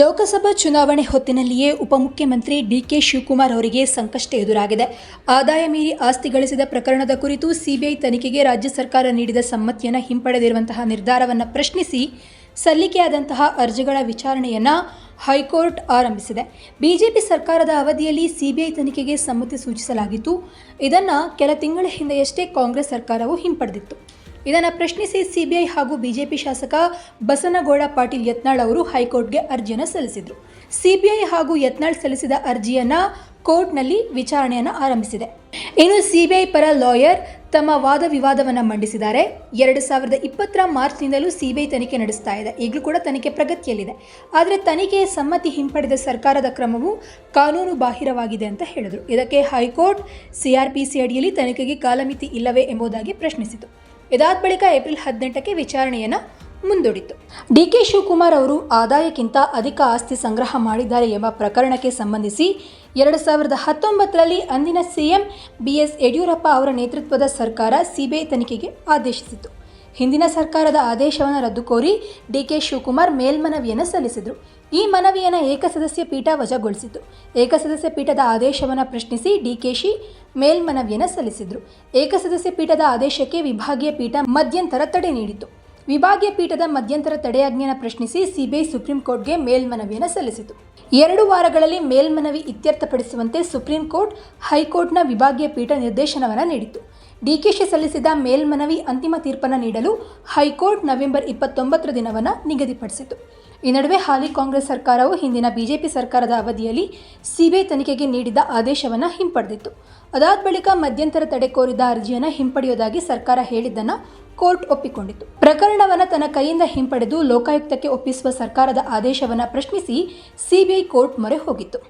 ಲೋಕಸಭಾ ಚುನಾವಣೆ ಹೊತ್ತಿನಲ್ಲಿಯೇ ಉಪಮುಖ್ಯಮಂತ್ರಿ ಡಿಕೆ ಶಿವಕುಮಾರ್ ಅವರಿಗೆ ಸಂಕಷ್ಟ ಎದುರಾಗಿದೆ. ಆದಾಯ ಮೀರಿ ಆಸ್ತಿ ಗಳಿಸಿದ ಪ್ರಕರಣದ ಕುರಿತು ಸಿಬಿಐ ತನಿಖೆಗೆ ರಾಜ್ಯ ಸರ್ಕಾರ ನೀಡಿದ ಸಮ್ಮತಿಯನ್ನು ಹಿಂಪಡೆದಿರುವಂತಹ ನಿರ್ಧಾರವನ್ನು ಪ್ರಶ್ನಿಸಿ ಸಲ್ಲಿಕೆಯಾದಂತಹ ಅರ್ಜಿಗಳ ವಿಚಾರಣೆಯನ್ನು ಹೈಕೋರ್ಟ್ ಆರಂಭಿಸಿದೆ. ಬಿಜೆಪಿ ಸರ್ಕಾರದ ಅವಧಿಯಲ್ಲಿ ಸಿಬಿಐ ತನಿಖೆಗೆ ಸಮ್ಮತಿ ಸೂಚಿಸಲಾಗಿತ್ತು. ಇದನ್ನು ಕೆಲ ತಿಂಗಳ ಹಿಂದೆಯಷ್ಟೇ ಕಾಂಗ್ರೆಸ್ ಸರ್ಕಾರವು ಹಿಂಪಡೆದಿತ್ತು. ಇದನ್ನು ಪ್ರಶ್ನಿಸಿ ಸಿಬಿಐ ಹಾಗೂ ಬಿಜೆಪಿ ಶಾಸಕ ಬಸನಗೌಡ ಪಾಟೀಲ್ ಯತ್ನಾಳ್ ಅವರು ಹೈಕೋರ್ಟ್ಗೆ ಅರ್ಜಿಯನ್ನು ಸಲ್ಲಿಸಿದರು. ಸಿಬಿಐ ಹಾಗೂ ಯತ್ನಾಳ್ ಸಲ್ಲಿಸಿದ ಅರ್ಜಿಯನ್ನು ಕೋರ್ಟ್ನಲ್ಲಿ ವಿಚಾರಣೆಯನ್ನು ಆರಂಭಿಸಿದೆ. ಇನ್ನು ಸಿಬಿಐ ಪರ ಲಾಯರ್ ತಮ್ಮ ವಾದ ವಿವಾದವನ್ನು ಮಂಡಿಸಿದ್ದಾರೆ. ಎರಡು ಸಾವಿರದ ಇಪ್ಪತ್ತರ ಮಾರ್ಚ್ನಿಂದಲೂ ಸಿಬಿಐ ತನಿಖೆ ನಡೆಸ್ತಾ ಇದೆ. ಈಗಲೂ ಕೂಡ ತನಿಖೆ ಪ್ರಗತಿಯಲ್ಲಿದೆ. ಆದರೆ ತನಿಖೆಯ ಸಮ್ಮತಿ ಹಿಂಪಡೆದ ಸರ್ಕಾರದ ಕ್ರಮವು ಕಾನೂನು ಬಾಹಿರವಾಗಿದೆ ಅಂತ ಹೇಳಿದರು. ಇದಕ್ಕೆ ಹೈಕೋರ್ಟ್ ಸಿಆರ್ಪಿಸಿ ಅಡಿಯಲ್ಲಿ ತನಿಖೆಗೆ ಕಾಲಮಿತಿ ಇಲ್ಲವೇ ಎಂಬುದಾಗಿ ಪ್ರಶ್ನಿಸಿತು. ಇದಾದ ಬಳಿಕ ಏಪ್ರಿಲ್ ಹದಿನೆಂಟಕ್ಕೆ ವಿಚಾರಣೆಯನ್ನು ಮುಂದೂಡಿತು. ಡಿಕೆ ಶಿವಕುಮಾರ್ ಅವರು ಆದಾಯಕ್ಕಿಂತ ಅಧಿಕ ಆಸ್ತಿ ಸಂಗ್ರಹ ಮಾಡಿದ್ದಾರೆ ಎಂಬ ಪ್ರಕರಣಕ್ಕೆ ಸಂಬಂಧಿಸಿ ಎರಡು ಸಾವಿರದ ಹತ್ತೊಂಬತ್ತರಲ್ಲಿ ಅಂದಿನ ಸಿಎಂ ಬಿ ಎಸ್ ಯಡಿಯೂರಪ್ಪ ಅವರ ನೇತೃತ್ವದ ಸರ್ಕಾರ ಸಿಬಿಐ ತನಿಖೆಗೆ ಆದೇಶಿಸಿತು ಹಿಂದಿನ ಸರ್ಕಾರದ ಆದೇಶವನ್ನು ರದ್ದು ಕೋರಿ ಡಿಕೆ ಶಿವಕುಮಾರ್ ಮೇಲ್ಮನವಿಯನ್ನು ಸಲ್ಲಿಸಿದರು. ಈ ಮನವಿಯನ್ನು ಏಕಸದಸ್ಯ ಪೀಠ ವಜಾಗೊಳಿಸಿತು ಏಕಸದಸ್ಯ ಪೀಠದ ಆದೇಶವನ್ನು ಪ್ರಶ್ನಿಸಿ ಡಿಕೆಶಿ ಮೇಲ್ಮನವಿಯನ್ನು ಸಲ್ಲಿಸಿದರು. ಏಕಸದಸ್ಯ ಪೀಠದ ಆದೇಶಕ್ಕೆ ವಿಭಾಗೀಯ ಪೀಠ ಮಧ್ಯಂತರ ತಡೆ ನೀಡಿತು ವಿಭಾಗೀಯ ಪೀಠದ ಮಧ್ಯಂತರ ತಡೆಯಾಜ್ಞೆಯನ್ನು ಪ್ರಶ್ನಿಸಿ ಸಿಬಿಐ ಸುಪ್ರೀಂ ಕೋರ್ಟ್ಗೆ ಮೇಲ್ಮನವಿಯನ್ನು ಸಲ್ಲಿಸಿತು ಎರಡು ವಾರಗಳಲ್ಲಿ ಮೇಲ್ಮನವಿ ಇತ್ಯರ್ಥಪಡಿಸುವಂತೆ ಸುಪ್ರೀಂ ಕೋರ್ಟ್ ಹೈಕೋರ್ಟ್ನ ವಿಭಾಗೀಯ ಪೀಠ ನಿರ್ದೇಶನವನ್ನು ನೀಡಿತು ಡಿಕೆಶಿ ಸಲ್ಲಿಸಿದ ಮೇಲ್ಮನವಿ ಅಂತಿಮ ತೀರ್ಪನ್ನು ನೀಡಲು ಹೈಕೋರ್ಟ್ ನವೆಂಬರ್ ಇಪ್ಪತ್ತೊಂಬತ್ತರ ದಿನವನ್ನು ನಿಗದಿಪಡಿಸಿತು. ಈ ನಡುವೆ ಹಾಲಿ ಕಾಂಗ್ರೆಸ್ ಸರ್ಕಾರವು ಹಿಂದಿನ ಬಿಜೆಪಿ ಸರ್ಕಾರದ ಅವಧಿಯಲ್ಲಿ ಸಿಬಿಐ ತನಿಖೆಗೆ ನೀಡಿದ ಆದೇಶವನ್ನು ಹಿಂಪಡೆದಿತ್ತು. ಅದಾದ ಬಳಿಕ ಮಧ್ಯಂತರ ತಡೆ ಕೋರಿದ ಅರ್ಜಿಯನ್ನು ಹಿಂಪಡೆಯುವುದಾಗಿ ಸರ್ಕಾರ ಹೇಳಿದ್ದನ್ನು ಕೋರ್ಟ್ ಒಪ್ಪಿಕೊಂಡಿತ್ತು ಪ್ರಕರಣವನ್ನು ತನ್ನ ಕೈಯಿಂದ ಹಿಂಪಡೆದು ಲೋಕಾಯುಕ್ತಕ್ಕೆ ಒಪ್ಪಿಸುವ ಸರ್ಕಾರದ ಆದೇಶವನ್ನು ಪ್ರಶ್ನಿಸಿ ಸಿಬಿಐ ಕೋರ್ಟ್ ಮೊರೆ ಹೋಗಿತ್ತು.